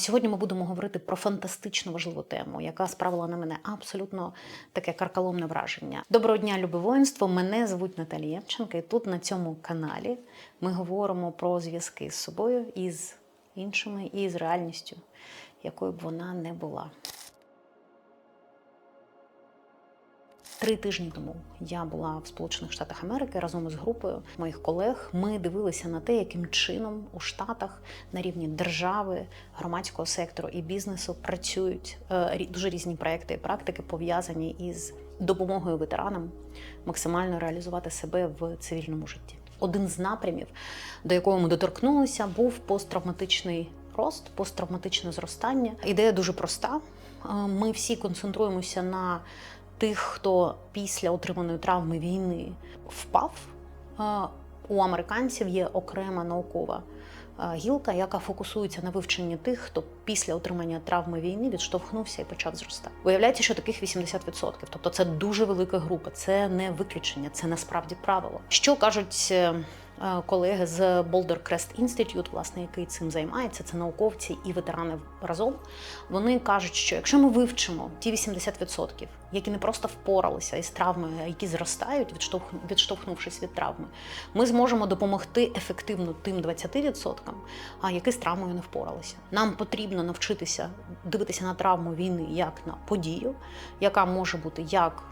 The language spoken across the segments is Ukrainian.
Сьогодні ми будемо говорити про фантастично важливу тему, яка справила на мене абсолютно таке карколомне враження. Доброго дня, любе воїнство! Мене звуть Наталія Євченка, і тут на цьому каналі ми говоримо про зв'язки з собою і з іншими, і з реальністю, якою б вона не була. Три тижні тому я була в Сполучених Штатах Америки разом із групою моїх колег. Ми дивилися на те, яким чином у Штатах на рівні держави, громадського сектору і бізнесу працюють е, дуже різні проекти і практики, пов'язані із допомогою ветеранам максимально реалізувати себе в цивільному житті. Один з напрямів, до якого ми доторкнулися, був посттравматичний рост, посттравматичне зростання. Ідея дуже проста. Е, Ми всі концентруємося на тих, хто після отриманої травми війни впав. Е, У американців є окрема наукова е, гілка, яка фокусується на вивченні тих, хто після отримання травми війни відштовхнувся і почав зростати. Виявляється, що таких 80%. Тобто це дуже велика група, це не виключення, це насправді правило. Що кажуть е, колеги з Boulder Crest Institute, власне, який цим займається, це науковці і ветерани разом. Вони кажуть, що якщо ми вивчимо ті 80%, які не просто впоралися із травмою, а які зростають, відштовх- відштовхнувшись від травми, ми зможемо допомогти ефективно тим 20%, а які з травмою не впоралися. Нам потрібно навчитися дивитися на травму війни як на подію, яка може бути як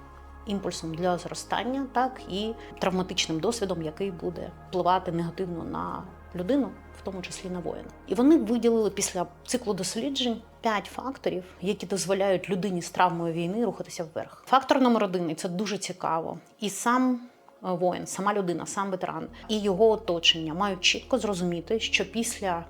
імпульсом для зростання, так і травматичним досвідом, який буде впливати негативно на людину, в тому числі на воїна. І вони виділили після циклу досліджень п'ять факторів, які дозволяють людині з травмою війни рухатися вверх. Фактор номер один, і це дуже цікаво, і сам. е, Воїн, сама людина, сам ветеран і його оточення мають чітко зрозуміти, що після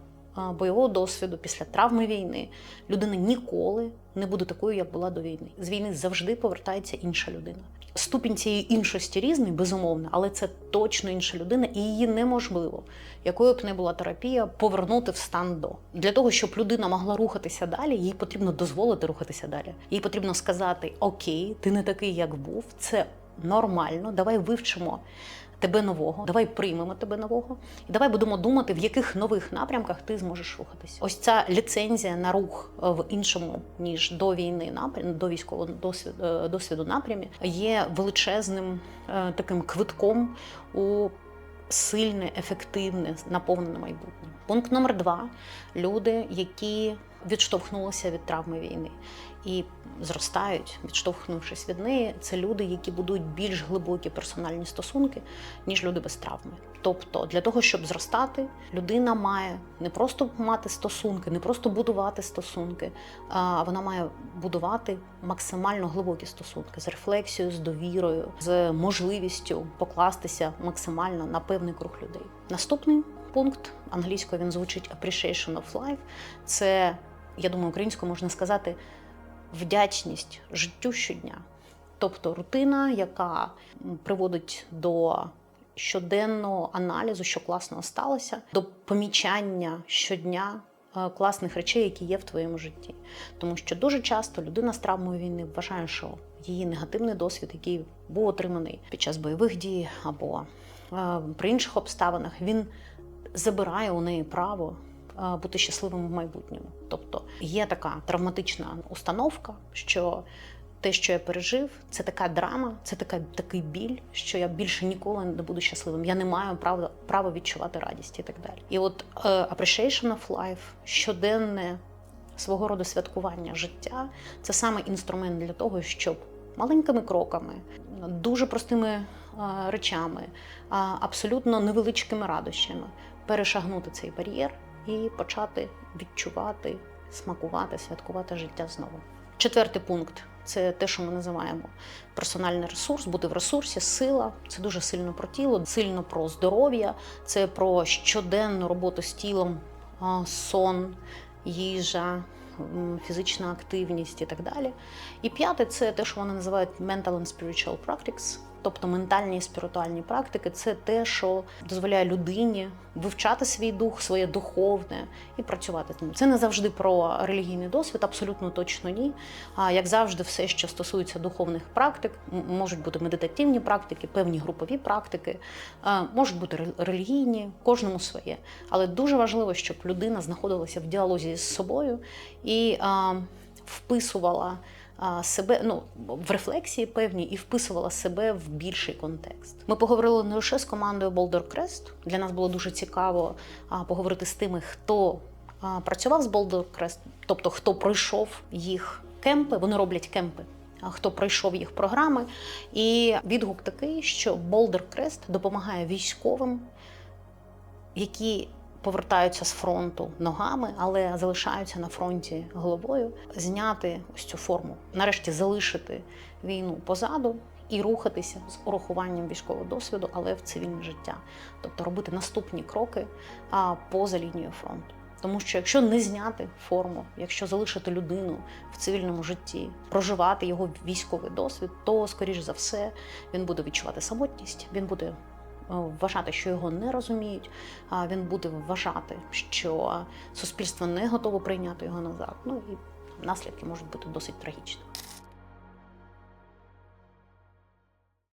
бойового досвіду, після травми війни, людина ніколи не буде такою, як була до війни. З війни завжди повертається інша людина. Ступінь цієї іншості різний, безумовно, але це точно інша людина, і її неможливо, якою б не була терапія, повернути в стан до для того, щоб людина могла рухатися далі, їй потрібно дозволити рухатися далі. Їй потрібно сказати: Окей, ти не такий, як був, це нормально. Давай вивчимо тебе нового, давай приймемо тебе нового, і давай будемо думати, в яких нових напрямках ти зможеш рухатись. Ось ця ліцензія на рух е, в іншому ніж до війни напрям, до військового досвіду, е, досвіду напрямі є величезним е, таким квитком у сильне, ефективне, наповнене майбутнє. Пункт номер два: люди, які відштовхнулися від травми війни і зростають, відштовхнувшись від неї, це люди, які будують більш глибокі персональні стосунки, ніж люди без травми. Тобто, для того, щоб зростати, людина має не просто мати стосунки, не просто будувати стосунки, а вона має будувати максимально глибокі стосунки з рефлексією, з довірою, з можливістю покластися максимально на певний круг людей. Наступний пункт англійською він звучить appreciation of life. Це, я думаю, українською можна сказати вдячність життю щодня. Тобто рутина, яка приводить до щоденного аналізу, що класного сталося, до помічання щодня е, класних речей, які є в твоєму житті. Тому що дуже часто людина з травмою війни вважає, що її негативний досвід, який був отриманий під час бойових дій або е, при інших обставинах, він забирає у неї право е, бути щасливим в майбутньому. Тобто є така травматична установка, що те, що я пережив, це така драма, це така, такий біль, що я більше ніколи не буду щасливим. Я не маю права, права відчувати радість і так далі. І от е, appreciation of life, щоденне свого роду святкування життя це саме інструмент для того, щоб маленькими кроками, дуже простими е, речами, абсолютно невеличкими радощами перешагнути цей бар'єр і почати відчувати, смакувати, святкувати життя знову. Четвертий пункт це те, що ми називаємо персональний ресурс, бути в ресурсі, сила. Це дуже сильно про тіло, сильно про здоров'я, це про щоденну роботу з тілом, сон, їжа, фізична активність і так далі. І п'яте це те, що вони називають mental and spiritual practice. Тобто ментальні і спіритуальні практики це те, що дозволяє людині вивчати свій дух, своє духовне і працювати з ним. Це не завжди про релігійний досвід, абсолютно точно ні. А як завжди, все, що стосується духовних практик, можуть бути медитативні практики, певні групові практики, можуть бути ре- релігійні, кожному своє. Але дуже важливо, щоб людина знаходилася в діалозі з собою і вписувала себе ну, в рефлексії певні і вписувала себе в більший контекст. Ми поговорили не лише з командою Boulder Crest. Для нас було дуже цікаво поговорити з тими, хто працював з Boulder Crest, тобто хто пройшов їх кемпи. Вони роблять кемпи. Хто пройшов їх програми, і відгук такий, що Boulder Crest допомагає військовим, які повертаються з фронту ногами, але залишаються на фронті головою, зняти ось цю форму, нарешті залишити війну позаду і рухатися з урахуванням військового досвіду, але в цивільне життя, тобто робити наступні кроки поза лінією фронту. Тому що якщо не зняти форму, якщо залишити людину в цивільному житті, проживати його військовий досвід, то скоріш за все він буде відчувати самотність, він буде вважати, що його не розуміють. а Він буде вважати, що суспільство не готове прийняти його назад. Ну і наслідки можуть бути досить трагічними.